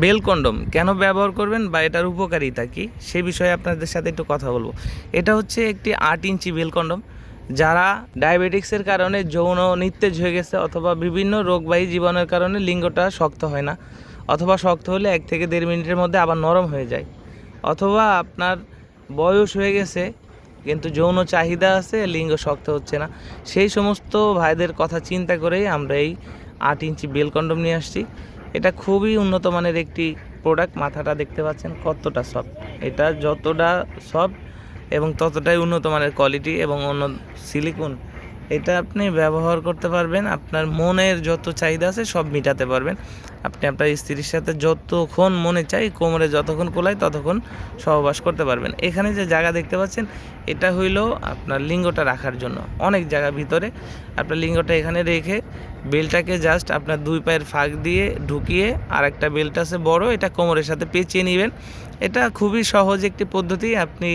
Bell condom কেন ব্যবহার করবেন বা এটার উপকারিতা কী? সে বিষয়ে আপনাদের সাথে একটু কথা বলব। এটা হচ্ছে একটি আট ইঞ্চি বেল কন্ডম, যারা ডায়াবেটিক্সের কারণে যৌন নিস্তেজ হয়ে গেছে অথবা বিভিন্ন রোগবাহী জীবনের কারণে লিঙ্গটা শক্ত হয় না, অথবা শক্ত হলে এক থেকে দেড় মিনিটের মধ্যে আবার নরম হয়ে যায়। অথবা আপনার বয়স হয়ে গেছে, কিন্তু যৌন চাহিদা আছে, লিঙ্গ শক্ত হচ্ছে না। সেই সমস্ত ভাইদের কথা চিন্তা করেই আমরা এই আট ইঞ্চি বেল কন্ডম নিয়ে আসছি। এটা খুবই উন্নত মানের একটি প্রোডাক্ট মাথাটা দেখতে পাচ্ছেন কতটা সফট এটা যতটা সফট এবং ততটাই উন্নত মানের কোয়ালিটি এবং অন্য সিলিকন এটা আপনি ব্যবহার করতে পারবেন, আপনার মনের যত চাহিদা আছে সব মেটাতে পারবেন। আপনি আপনার স্ত্রীর সাথে যতক্ষণ মনে চাই, কোমরে যতক্ষণ কোলায় ততক্ষণ সহবাস করতে পারবেন। এখানে যে জায়গা দেখতে পাচ্ছেন, এটা হইল আপনার লিঙ্গটা রাখার জন্য। অনেক জায়গা ভিতরে আপনার লিঙ্গটা এখানে রেখে বেলটাকে জাস্ট আপনার দুই পায়ের ফাঁক দিয়ে ঢুকিয়ে আর একটা বেল্ট আছে বড়, এটা কোমরের সাথে পেঁচিয়ে নেবেন। এটা খুবই সহজ একটি পদ্ধতি, আপনি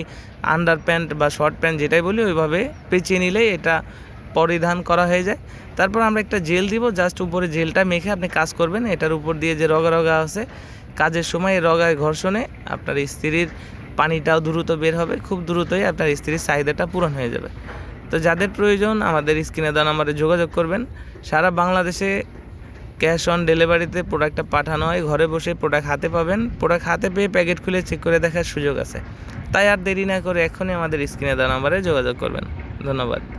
আন্ডার প্যান্ট বা শর্ট প্যান্ট যেটাই বলি, ওইভাবে পেঁচিয়ে নিলেই এটা পরিধান করা হয়ে যায়। তারপর আমরা একটা জেল দিব জাস্ট উপরে জেলটা মেখে আপনি কাজ করবেন। এটার উপর দিয়ে যে রগা রগা আছে, কাজের সময় রগায় ঘর্ষণে আপনার স্ত্রীর পানিটাও দ্রুত বের হবে। খুব দ্রুতই আপনার স্ত্রীর চাহিদাটা পূরণ হয়ে যাবে। তো যাদের প্রয়োজন, আমাদের স্ক্রিনে দেওয়া নাম্বারে যোগাযোগ করবেন। সারা বাংলাদেশে ক্যাশ অন ডেলিভারিতে প্রোডাক্টটা পাঠানো হয়। ঘরে বসে প্রোডাক্ট হাতে পাবেন। প্রোডাক্ট হাতে পেয়ে প্যাকেট খুলে চেক করে দেখার সুযোগ আছে। তাই আর দেরি না করে এখনই আমাদের স্ক্রিনে দেওয়া নাম্বারে যোগাযোগ করবেন। ধন্যবাদ।